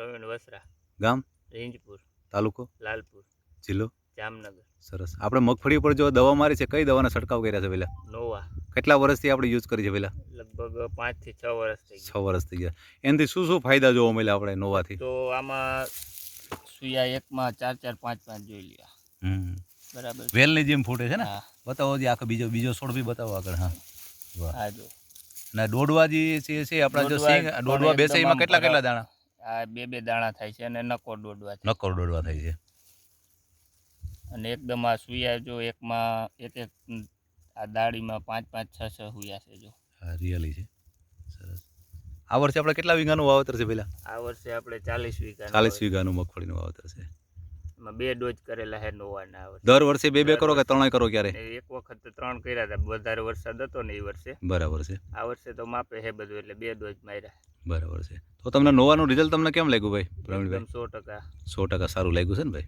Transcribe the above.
પ્રવીણ વસરા ગામ? રેંજપુર તાલુકો? લાલપુર. જિલ્લો? જામનગર. સરસ. આપણે મગફળી પર જો દવા મારી છે કઈ દવાના છંટકાવ કર્યા છે પેલા નોવા. કેટલા વર્ષથી આપણે યુઝ કરી છે પેલા લગભગ પાંચથી છ વર્ષ થઈ છ વર્ષ થઈ ગયા. એનાથી શું શું ફાયદા જોવા મળ્યા આપણે નોવાથી? તો આમાં સુયા એકમાં ચાર ચાર પાંચ પાંચ જોઈ લ્યા. હમ. બરાબર વેલની જેમ ફૂટે છે ને? બતાવો જે આખો બીજો બીજો છોડ બી બતાવો આગળ હા. વાહ. જો. ના દોડવા જે છે આપણા જો સિંગ દોડવા બેસે એમાં કેટલા કેટલા દાણા? આ બે બે દાણા થાય છે અને નકોર દોડવા નકોર દોડવા થાય છે. અને એકદમ આ સુયા જો એકમાં એક એક આ દાડીમાં પાંચ પાંચ છ છ હુયા છે જો. હા રિયલી છે. સરસ. આ વર્ષે આપણે કેટલા વીઘાનું વાવતર છે પહેલાં? આ વર્ષે આપણે ચાલીસ વીઘા ચાલીસ વીઘાનું મગફળીનું વાવતર છે. બે ડોઝ કરેલા છે નોવાના દર વર્ષે બે બે કરો કે ત્રણેય કરો ક્યારે? એક વખત ત્રણ કર્યા હતા વધારે વરસાદ હતો ને એ વર્ષે. બરાબર છે. આ વર્ષે તો માપે છે બધું એટલે બે ડોઝ માર્યા. બરાબર છે. તો તમને નોવાનું રિઝલ્ટ તમને કેમ લાગ્યું ભાઈ પ્રવીણભાઈ? સો ટકા. સો ટકા સારું લાગ્યું છે ને ભાઈ?